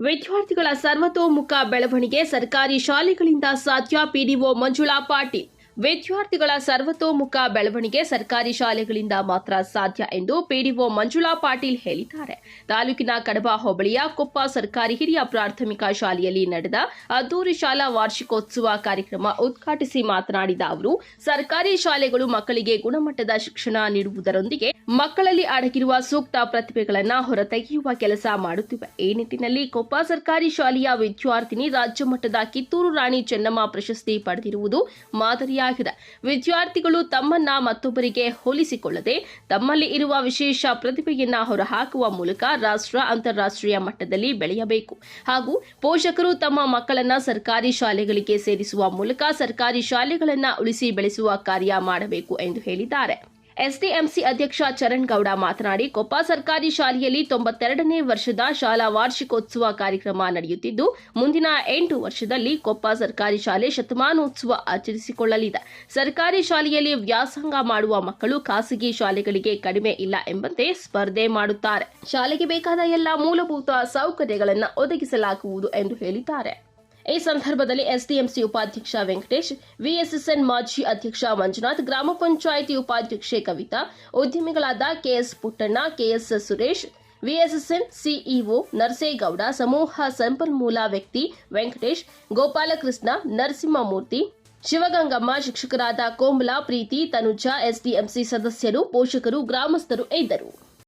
ವಿದ್ಯಾರ್ಥಿಗಳ ಸರ್ವತೋಮುಖ ಬೆಳವಣಿಗೆ ಸರ್ಕಾರಿ ಶಾಲೆಗಳಿಂದ ಸಾಧ್ಯ ಪಿಡಿಒ ಮಂಜುಳಾ ಪಾಟೀಲ್. ವಿದ್ಯಾರ್ಥಿಗಳ ಸರ್ವತೋಮುಖ ಬೆಳವಣಿಗೆ ಸರ್ಕಾರಿ ಶಾಲೆಗಳಿಂದ ಮಾತ್ರ ಸಾಧ್ಯ ಎಂದು ಪಿಡಿಒ ಮಂಜುಳಾ ಪಾಟೀಲ್ ಹೇಳಿದ್ದಾರೆ. ತಾಲೂಕಿನ ಕಡಬ ಹೋಬಳಿಯ ಕೊಪ್ಪ ಸರ್ಕಾರಿ ಹಿರಿಯ ಪ್ರಾಥಮಿಕ ಶಾಲೆಯಲ್ಲಿ ನಡೆದ ಅದ್ದೂರಿ ಶಾಲಾ ವಾರ್ಷಿಕೋತ್ಸವ ಕಾರ್ಯಕ್ರಮ ಉದ್ಘಾಟಿಸಿ ಮಾತನಾಡಿದ ಅವರು, ಸರ್ಕಾರಿ ಶಾಲೆಗಳು ಮಕ್ಕಳಿಗೆ ಗುಣಮಟ್ಟದ ಶಿಕ್ಷಣ ನೀಡುವುದರೊಂದಿಗೆ ಮಕ್ಕಳಲ್ಲಿ ಅಡಗಿರುವ ಸೂಕ್ತ ಪ್ರತಿಭೆಗಳನ್ನು ಹೊರತೆಗೆಯುವ ಕೆಲಸ ಮಾಡುತ್ತಿವೆ. ಈ ನಿಟ್ಟಿನಲ್ಲಿ ಕೊಪ್ಪ ಸರ್ಕಾರಿ ಶಾಲೆಯ ವಿದ್ಯಾರ್ಥಿನಿ ರಾಜ್ಯ ಮಟ್ಟದ ಕಿತ್ತೂರು ರಾಣಿ ಚೆನ್ನಮ್ಮ ಪ್ರಶಸ್ತಿ ಪಡೆದಿರುವುದು ಮಾದರಿಯಾಗಿದೆ ವಿದ್ಯಾರ್ಥಿಗಳು ತಮ್ಮನ್ನ ಮತ್ತೊಬ್ಬರಿಗೆ ಹೋಲಿಸಿಕೊಳ್ಳದೆ ತಮ್ಮಲ್ಲಿ ಇರುವ ವಿಶೇಷ ಪ್ರತಿಭೆಯನ್ನ ಹೊರಹಾಕುವ ಮೂಲಕ ರಾಷ್ಟ್ರ, ಅಂತಾರಾಷ್ಟ್ರೀಯ ಮಟ್ಟದಲ್ಲಿ ಬೆಳೆಯಬೇಕು. ಹಾಗೂ ಪೋಷಕರು ತಮ್ಮ ಮಕ್ಕಳನ್ನ ಸರ್ಕಾರಿ ಶಾಲೆಗಳಿಗೆ ಸೇರಿಸುವ ಮೂಲಕ ಸರ್ಕಾರಿ ಶಾಲೆಗಳನ್ನ ಉಳಿಸಿ ಬೆಳೆಸುವ ಕಾರ್ಯ ಮಾಡಬೇಕು ಎಂದು ಹೇಳಿದ್ದಾರೆ. ಎಸ್ಡಿಎಂಸಿ ಅಧ್ಯಕ್ಷ ಚರಣ್ ಗೌಡ ಮಾತನಾಡಿ, ಕೊಪ್ಪ ಸರ್ಕಾರಿ ಶಾಲೆಯಲ್ಲಿ ತೊಂಬತ್ತೆರಡನೇ ವರ್ಷದ ಶಾಲಾ ವಾರ್ಷಿಕೋತ್ಸವ ಕಾರ್ಯಕ್ರಮ ನಡೆಯುತ್ತಿದ್ದು, ಮುಂದಿನ ಎಂಟು ವರ್ಷದಲ್ಲಿ ಕೊಪ್ಪ ಸರ್ಕಾರಿ ಶಾಲೆ ಶತಮಾನೋತ್ಸವ ಆಚರಿಸಿಕೊಳ್ಳಲಿದೆ. ಸರ್ಕಾರಿ ಶಾಲೆಯಲ್ಲಿ ವ್ಯಾಸಂಗ ಮಾಡುವ ಮಕ್ಕಳು ಖಾಸಗಿ ಶಾಲೆಗಳಿಗೆ ಕಡಿಮೆ ಇಲ್ಲ ಎಂಬಂತೆ ಸ್ಪರ್ಧೆ ಮಾಡುತ್ತಾರೆ. ಶಾಲೆಗೆ ಬೇಕಾದ ಎಲ್ಲ ಮೂಲಭೂತ ಸೌಕರ್ಯಗಳನ್ನು ಒದಗಿಸಲಾಗುವುದು ಎಂದು ಹೇಳಿದ್ದಾರೆ. ಈ ಸಂದರ್ಭದಲ್ಲಿ ಎಸ್ಡಿಎಂಸಿ ಉಪಾಧ್ಯಕ್ಷ ವೆಂಕಟೇಶ್, ವಿಎಸ್ಎಸ್ಎನ್ ಮಾಜಿ ಅಧ್ಯಕ್ಷ ಮಂಜುನಾಥ್, ಗ್ರಾಮ ಪಂಚಾಯಿತಿ ಉಪಾಧ್ಯಕ್ಷೆ Kavita, ಉದ್ಯಮಿಗಳಾದ KS Puttanna, KS Suresh, VSSN CEO Narasegowda, ಸಮೂಹ ಸಂಪನ್ಮೂಲ ವ್ಯಕ್ತಿ ವೆಂಕಟೇಶ್, ಗೋಪಾಲಕೃಷ್ಣ, ನರಸಿಂಹಮೂರ್ತಿ, ಶಿವಗಂಗಮ್ಮ, ಶಿಕ್ಷಕರಾದ ಕೋಮಲಾ, ಪ್ರೀತಿ, ತನುಜ, ಎಸ್ಡಿಎಂಸಿ ಸದಸ್ಯರು, ಪೋಷಕರು, ಗ್ರಾಮಸ್ಥರು ಇದ್ದರು.